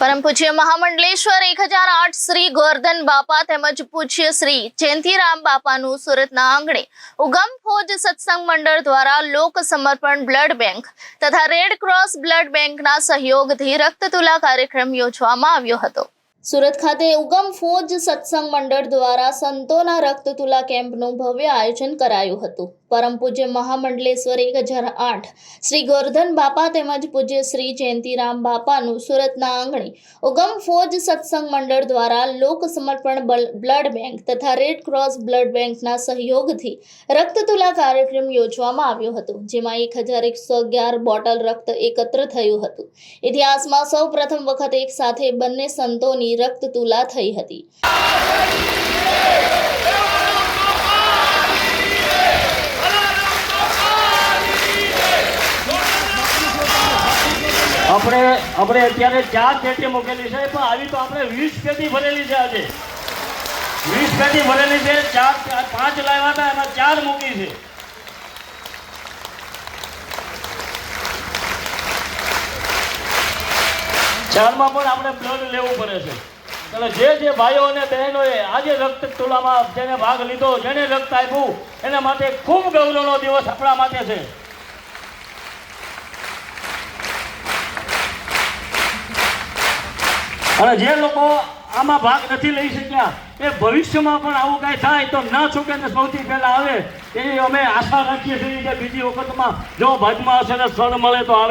પરમ પૂજ્ય મહામંડલેશ્વર એક હજાર આઠ શ્રી ગોરધન બાપા તેમજ પૂજ્ય શ્રી જયંતિરામ બાપાનું સુરતના આંગણે ઉગમ ફોજ સત્સંગ મંડળ દ્વારા લોક સમર્પણ બ્લડ બેંક તથા રેડ ક્રોસ બ્લડ બેંકના સહયોગથી રક્તતુલા કાર્યક્રમ યોજવામાં આવ્યો હતો. સુરત ખાતે ઉગમ ફોજ સત્સંગ મંડળ દ્વારા સંતોના રક્તતુલા કેમ્પનું ભવ્ય આયોજન કરાયું હતું. પરમ પૂજ્ય મહામંડલેશ્વર એક હજાર આઠ. શ્રી ગોરધન બાપા તેમજ પૂજ્ય શ્રી જયંતિરામ બાપાનું સુરતના આંગણે ઉગમ ફોજ સત્સંગ મંડળ દ્વારા લોક સમર્પણ બલ- બ્લડ બેંક તથા રેડ ક્રોસ બ્લડ બેંકના સહયોગથી રક્તતુલા કાર્યક્રમ યોજવામાં આવ્યો હતો, જેમાં એક હજાર એકસો અગિયાર બોટલ રક્ત એકત્ર થયું હતું. ઇતિહાસમાં સૌ પ્રથમ વખત એક સાથે બંને સંતોની રક્તતુલા થઈ હતી. આપણે આપણે અત્યારે ચાર પેટી મૂકેલી છે, પણ આવી તો આપણે વીસ પેટી ભરેલી છે આજે. વીસ પેટી ભરેલી છે, ચાર પાંચ લાવ્યા હતા, એમાં ચાર મૂકી છે. ચારમાં પણ આપણે બ્લડ લેવું પડે છે. એટલે જે જે ભાઈઓ અને બહેનોએ આજે રક્ત તુલામાં જેને ભાગ લીધો, જેને રક્ત આપ્યું, એના માટે ખૂબ ગૌરવનો દિવસ આપણા માટે છે. અને જે લોકો આમાં ભાગ નથી લઈ શક્યા, એ ભવિષ્યમાં પણ આવું કાંઈ થાય તો ના છૂટે ને સૌથી પહેલાં આવે એવી અમે આશા રાખીએ છીએ કે બીજી વખતમાં જો ભાગમાં હશે ને સ્થળ મળે તો આવે.